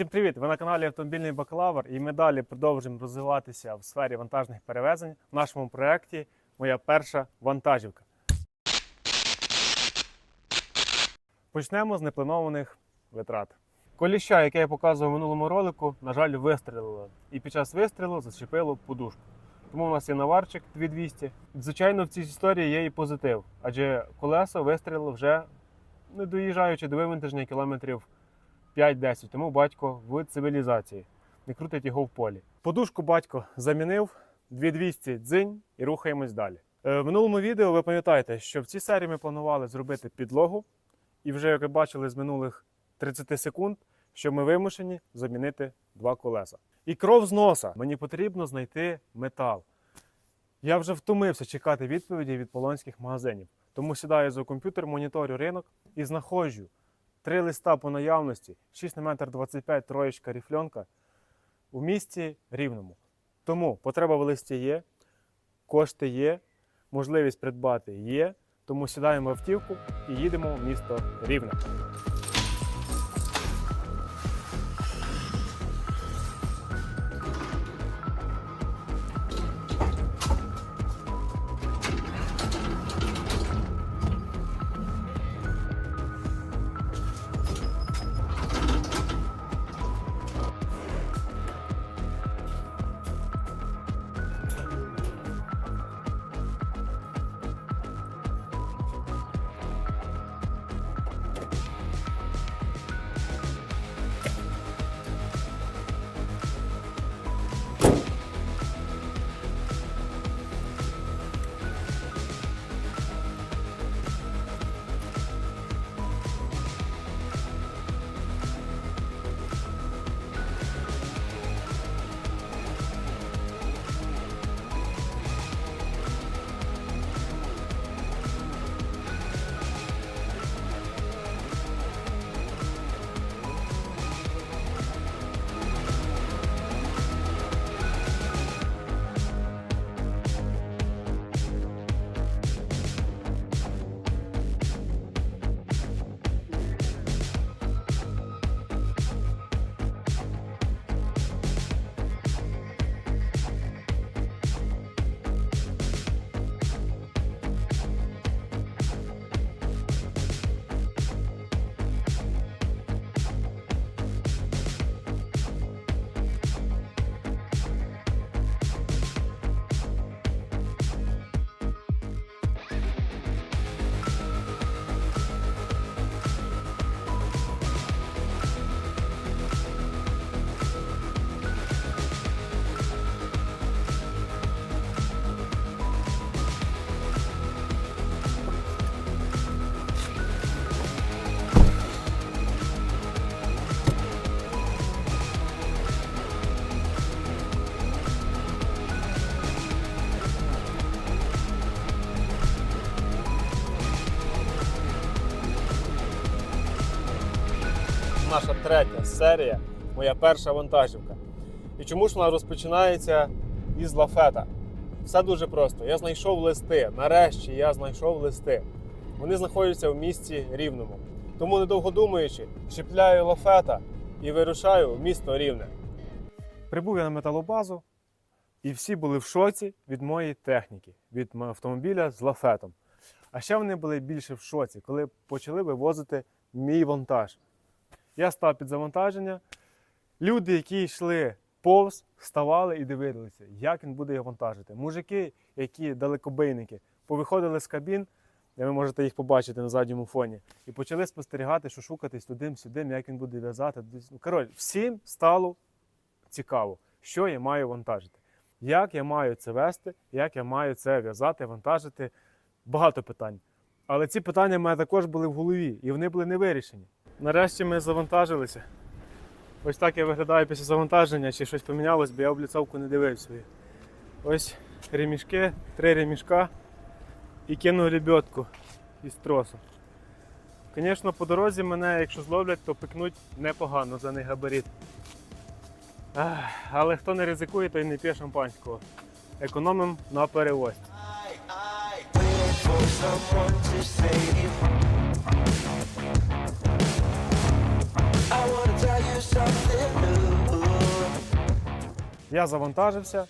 Всім привіт! Ви на каналі Автомобільний Бакалавр і ми далі продовжуємо розвиватися в сфері вантажних перевезень в нашому проєкті Моя перша вантажівка. Почнемо з непланованих витрат. Коліща, яке я показував в минулому ролику, на жаль, вистрілило. І під час вистрілу зачепило подушку. Тому у нас є наварчик 2200. Звичайно, в цій історії є і позитив, адже колесо вистрілило вже не доїжджаючи до вивантаження кілометрів 5-10, тому батько в цивілізації не крутить його в полі. Подушку батько замінив, 2200 дзинь і рухаємось далі. Е, В минулому відео ви пам'ятаєте, що в цій серії ми планували зробити підлогу, і вже, як ви бачили з минулих 30 секунд, що ми вимушені замінити два колеса. І кров з носа. Мені потрібно знайти метал. Я вже втомився чекати відповіді від полонських магазинів. Тому сідаю за комп'ютер, моніторю ринок і знаходжу три листа по наявності, 6 на метр 25 троєчка ріфльонка у місті Рівному. Тому потреба в листі є, кошти є, можливість придбати є. Тому сідаємо в автівку і їдемо в місто Рівне. Третя серія, моя перша вантажівка. І чому ж вона розпочинається із лафета? Все дуже просто. Я знайшов листи. Нарешті я знайшов листи. Вони знаходяться в місті Рівному. Тому, недовго думаючи, чіпляю лафета і вирушаю в місто Рівне. Прибув я на металобазу, і всі були в шоці від моєї техніки, від автомобіля з лафетом. А ще вони були більше в шоці, коли почали вивозити мій вантаж. Я став під завантаження. Люди, які йшли повз, вставали і дивилися, як він буде його вантажити. Мужики, які далекобийники, повиходили з кабін, де ви можете їх побачити на задньому фоні, і почали спостерігати, що шукатись туди-сюди, як він буде в'язати. Ну, Коротше, всім стало цікаво, що я маю вантажити. Як я маю це вести, як я маю це в'язати, вантажити. Багато питань. Але ці питання в мене також були в голові, і вони були не вирішені. Нарешті ми завантажилися. Ось так я виглядаю після завантаження, чи щось помінялось, бо я обліцовку не дивився. Ось ремішки, три ремішка і кинув лебедку із тросу. Звісно, по дорозі мене, якщо зловлять, то пикнуть непогано за них габарит. Ах, Але хто не ризикує, той не п'є шампанського. Економимо на перевозці. Я завантажився,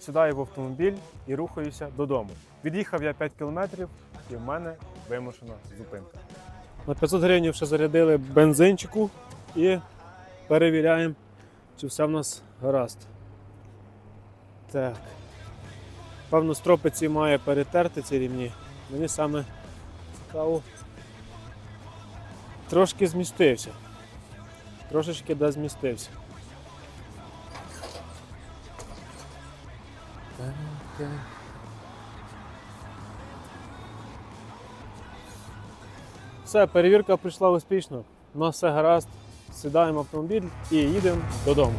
сідаю в автомобіль і рухаюся додому. Від'їхав я 5 кілометрів і в мене вимушена зупинка. На 500 гривень ще зарядили бензинчику і перевіряємо, чи все в нас гаразд. Так. Певно, стропиці має перетерти ці рівні. Мені саме цікаво. Трошки змістився. Трошечки да змістився. Все, перевірка прийшла успішно. У нас все гаразд. Сідаємо в автомобіль і їдемо додому.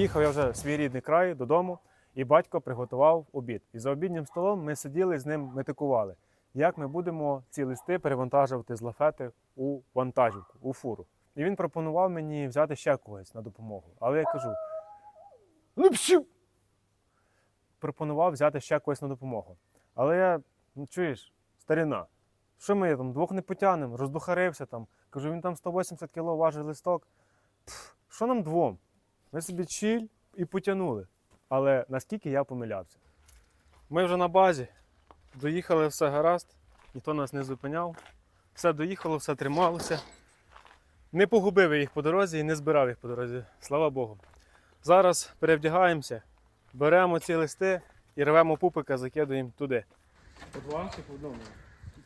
Приїхав я вже в свій рідний край додому, і батько приготував обід. І за обіднім столом ми сиділи з ним метикували, як ми будемо ці листи перевантажувати з лафети у вантажівку, у фуру. І він пропонував мені взяти ще когось на допомогу. Але я кажу: ну пшів! Пропонував взяти ще когось на допомогу. Але я, ну чуєш, старіна, що ми там двох не потягнемо, роздухарився там. Кажу, він там 180 кг важить листок. Пф, що нам двом? Ми собі чіль і потягнули. Але наскільки я помилявся. Ми вже на базі. Доїхали все гаразд, ніхто нас не зупиняв. Все доїхало, все трималося. Не погубив я їх по дорозі і не збирав їх по дорозі. Слава Богу. Зараз перевдягаємося, беремо ці листи і рвемо пупика, закидуємо туди. По два чи по одному?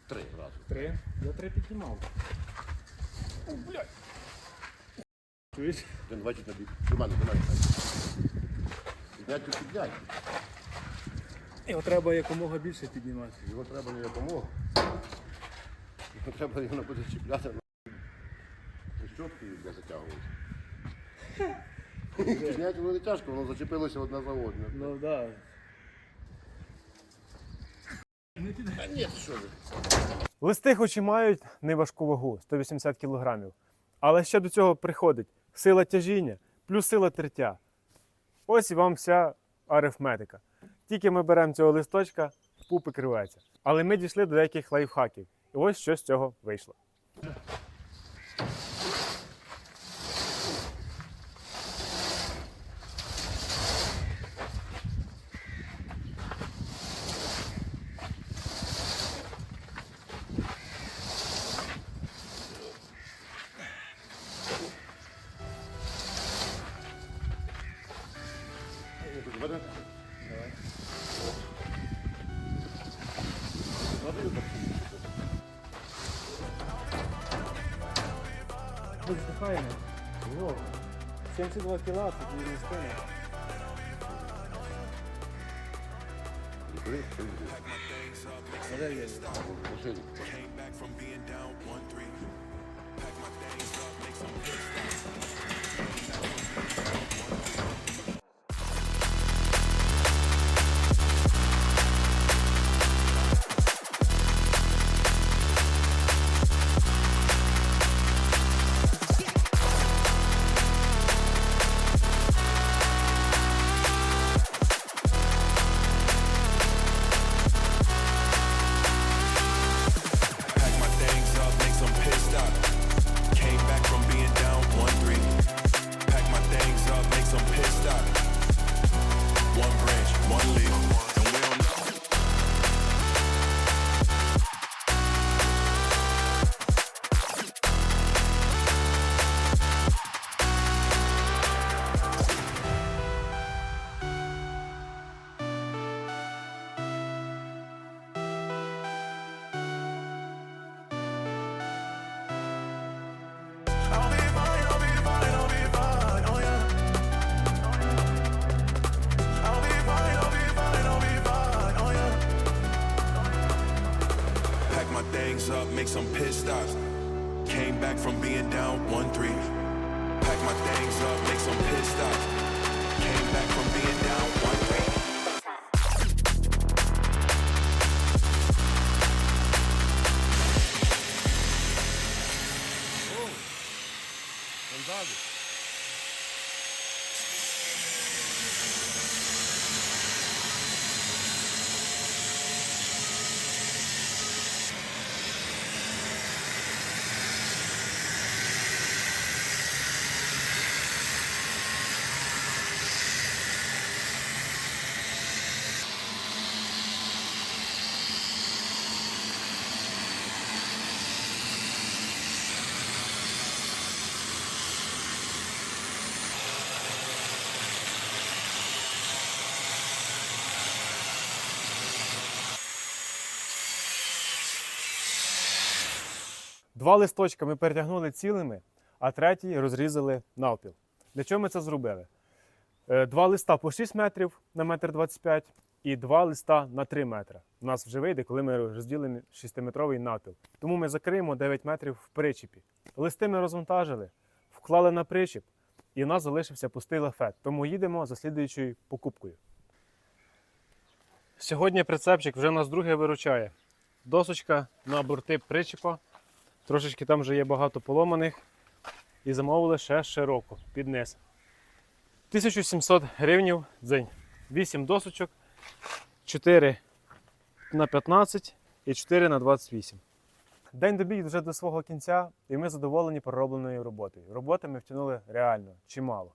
Три. Три. Я три піднімав. О, блядь. Чуєш? Бачить на. До мене, до мене. Підняти підняти. Його треба якомога більше піднімати. Його треба не допомогу. Його треба його буде чіпляти щотки для затягувати. Підняти воно не тяжко, воно зачепилося одне за одне. Ну так. А ні, що ви. Листи хоч і мають неважку вагу 180 кг, але ще до цього приходить сила тяжіння плюс сила тертя. Ось і вам вся арифметика. Тільки ми беремо цього листочка, пупи криваються. Але ми дійшли до деяких лайфхаків. І ось що з цього вийшло. 72 кіла, тоді не стане. Машину. Pack Some pit stops. Came back from being down 1-3. Pack my things up, make some pit stops. Came back from being down 1-3. Два листочка ми перетягнули цілими, а третій розрізали навпіл. Для чого ми це зробили? Е, Два листа по 6 метрів на метр 25 і два листа на 3 метри. У нас вже вийде, коли ми розділимо 6-метровий навпіл. Тому ми закриємо 9 метрів в причіпі. Листи ми розвантажили, вклали на причіп, і у нас залишився пустий лафет. Тому їдемо за слідуючою покупкою. Сьогодні прицепчик вже нас друге виручає. Досочка на борти причіпа. Трошечки там вже є багато поломаних. І замовили ще широку під низ. 1700 гривнів дзень. 8 досочок, 4 на 15 і 4 на 28. День добіг вже до свого кінця, і ми задоволені проробленою роботою. Роботи ми втягнули реально чимало.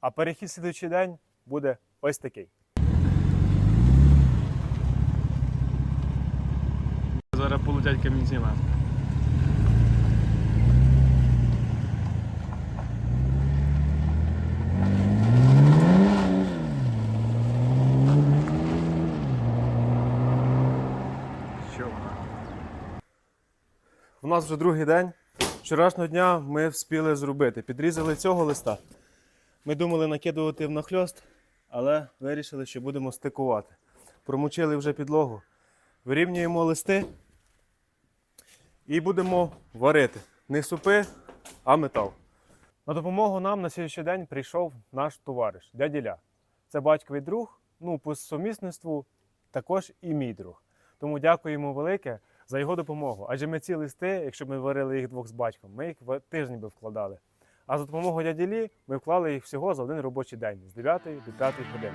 А перехід слідуючий день буде ось такий. Зараз полетять камінці нас. Що вона? У нас вже другий день. Вчорашнього дня ми вспіли зробити. Підрізали цього листа. Ми думали накидувати в нахльост, але вирішили, що будемо стикувати. Промочили вже підлогу. Вирівнюємо листи і будемо варити. Не супи, а метал. На допомогу нам на сьогоднішній день прийшов наш товариш, дядя Ля. Це батьковий друг, ну, по сумісництву також і мій друг. Тому дякуємо велике за його допомогу. Адже ми ці листи, якщо б ми варили їх двох з батьком, ми їх в тиждень би вкладали. А за допомогою дяді Лі ми вклали їх всього за один робочий день з 9 до 5 години.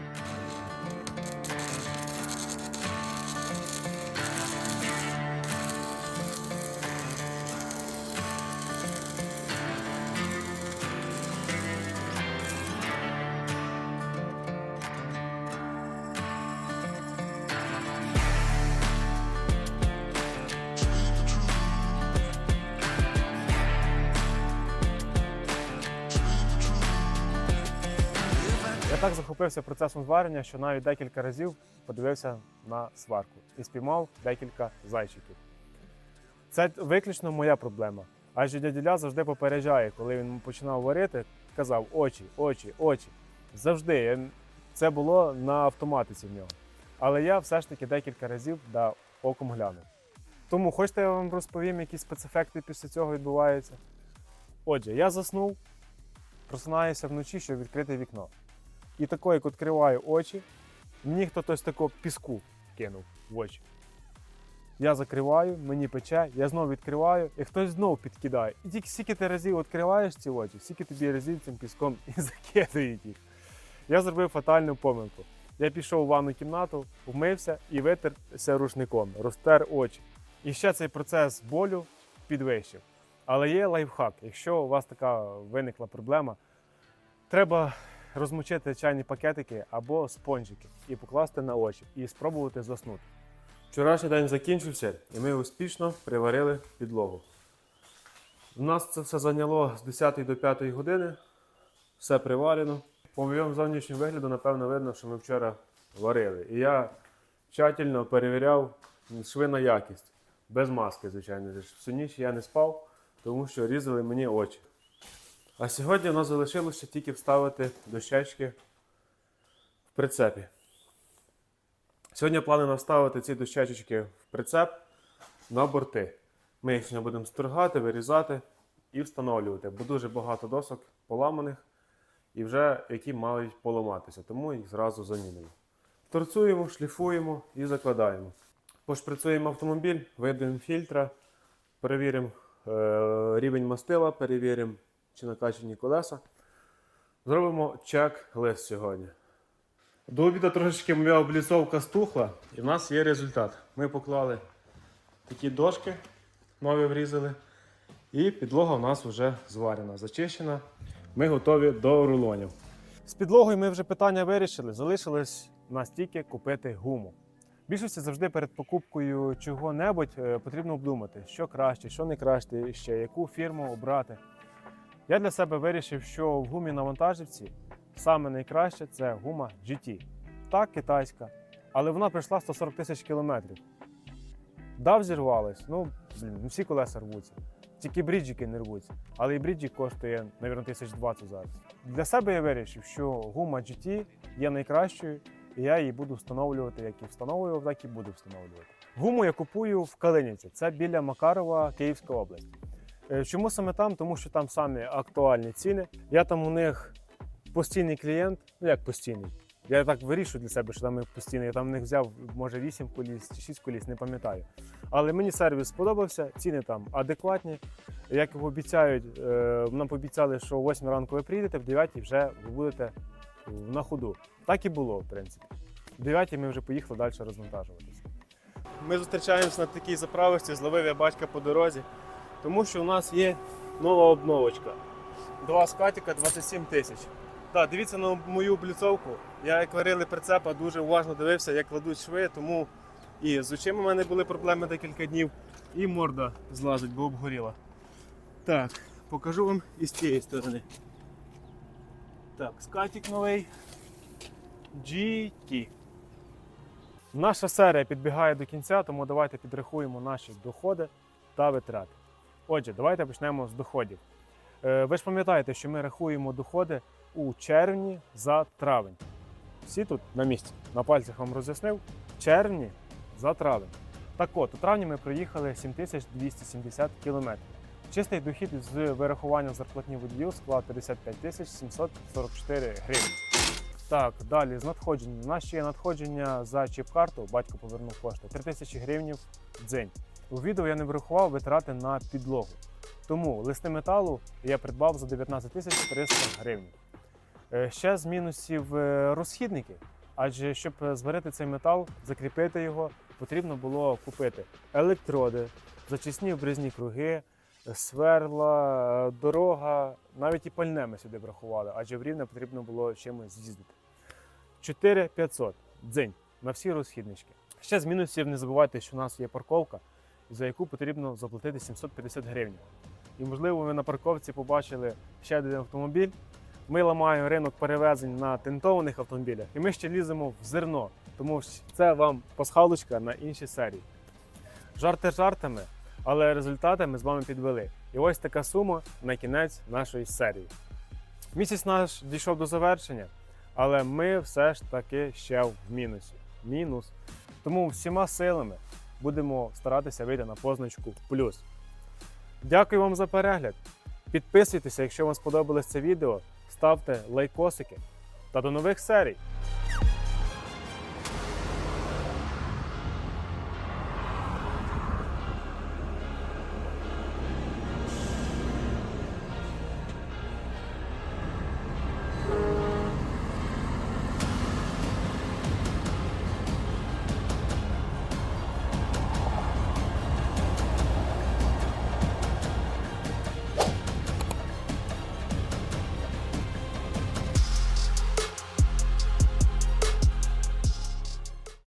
Захопився процесом зварення, що навіть декілька разів подивився на сварку і спіймав декілька зайчиків. Це виключно моя проблема. Адже дяділя завжди попереджає, коли він починав варити, казав очі, очі, очі. Завжди. Це було на автоматиці в нього. Але я все ж таки декілька разів да, оком глянув. Тому хочете я вам розповім, які спецефекти після цього відбуваються? Отже, я заснув, просинаюся вночі, щоб відкрити вікно. І тако, як відкриваю очі, мені хтось такого піску кинув в очі. Я закриваю, мені пече, я знову відкриваю, і хтось знову підкидає. І тільки скільки ти разів відкриваєш ці очі, скільки тобі разів цим піском і закидають їх. Я зробив фатальну помилку. Я пішов в ванну кімнату, вмився і витерся рушником, розтер очі. І ще цей процес болю підвищив. Але є лайфхак. Якщо у вас така виникла проблема, треба розмочити чайні пакетики або спонжики і покласти на очі, і спробувати заснути. Вчорашній день закінчився, і ми успішно приварили підлогу. У нас це все зайняло з 10 до 5 години. Все приварено. По моєму зовнішньому вигляду, напевно, видно, що ми вчора варили. І я тщательно перевіряв шви на якість. Без маски, звичайно. Всю ніч я не спав, тому що різали мені очі. А сьогодні у нас залишилося тільки вставити дощечки в прицепі. Сьогодні плануємо вставити ці дощечки в прицеп на борти. Ми їх сьогодні будемо стригати, вирізати і встановлювати, бо дуже багато досок поламаних і вже які мають поламатися, тому їх зразу замінимо. Торцуємо, шліфуємо і закладаємо. Пошприцюємо автомобіль, видаємо фільтра, перевіримо е, рівень мастила, перевіримо, чи накачані колеса. Зробимо чек-лист сьогодні. До обіду трошечки моя обліцовка стухла, і в нас є результат. Ми поклали такі дошки, нові врізали, і підлога у нас вже зварена, зачищена. Ми готові до рулонів. З підлогою ми вже питання вирішили. Залишилось нас тільки купити гуму. Більшості завжди перед покупкою чого-небудь е, потрібно обдумати, що краще, що не краще, ще яку фірму обрати. Я для себе вирішив, що в гумі на вантажівці саме найкраще це гума GT. Так, китайська, але вона прийшла 140 тисяч кілометрів. Дав зірвалась, ну, блін, всі колеса рвуться. Тільки бріджики не рвуться. Але і бріджик коштує, мабуть, 1020 зараз. Для себе я вирішив, що гума GT є найкращою, і я її буду встановлювати, як і встановлював, так і буду встановлювати. Гуму я купую в Калиніці, це біля Макарова, Київська область. Е, Чому саме там? Тому що там самі актуальні ціни. Я там у них постійний клієнт, ну як постійний. Я так вирішую для себе, що там я постійний. Я там у них взяв, може, 8 коліс чи 6 коліс, не пам'ятаю. Але мені сервіс сподобався, ціни там адекватні. Як обіцяють, е, нам пообіцяли, що о 8 ранку ви приїдете, в 9 вже ви будете на ходу. Так і було, в принципі. В 9 ми вже поїхали далі розвантажуватися. Ми зустрічаємося на такій заправочці, зловив я батька по дорозі, тому що у нас є нова обновочка. Два скатіка 27 тисяч. Так, дивіться на мою бліцовку. Я як варили прицепа, дуже уважно дивився, як кладуть шви, тому і з очима в мене були проблеми декілька днів, і морда злазить, бо обгоріла. Так, покажу вам із цієї сторони. Так, скатік новий. GT. Наша серія підбігає до кінця, тому давайте підрахуємо наші доходи та витрати. Отже, давайте почнемо з доходів. Е, Ви ж пам'ятаєте, що ми рахуємо доходи у червні за травень. Всі тут на місці. На пальцях вам роз'яснив. червні за травень. Так от, у травні ми проїхали 7270 кілометрів. Чистий дохід з вирахування зарплатні водію склав 55 744 гривні. Так, далі з надходжень. У нас ще є надходження за чіп-карту, батько повернув кошти 3 тисячі гривень в день. У відео я не врахував витрати на підлогу. Тому листи металу я придбав за 19 300 гривень. Е, Ще з мінусів е, розхідники. Адже щоб е, зварити цей метал, закріпити його, потрібно було купити електроди, зачисні обрізні круги, сверла, дорога, навіть і пальне ми сюди врахували, адже в рівне потрібно було чимось з'їздити. 4500 дзень на всі розхіднички. Ще з мінусів не забувайте, що у нас є парковка, за яку потрібно заплатити 750 гривень. І можливо, ви на парковці побачили ще один автомобіль. Ми ламаємо ринок перевезень на тентованих автомобілях, і ми ще ліземо в зерно. Тому це вам пасхалочка на інші серії. Жарти жартами, але результати ми з вами підвели. І ось така сума на кінець нашої серії. Місяць наш дійшов до завершення, але ми все ж таки ще в мінусі. Мінус. Тому всіма силами будемо старатися вийти на позначку в плюс. Дякую вам за перегляд. Підписуйтеся, якщо вам сподобалось це відео, ставте лайкосики та до нових серій.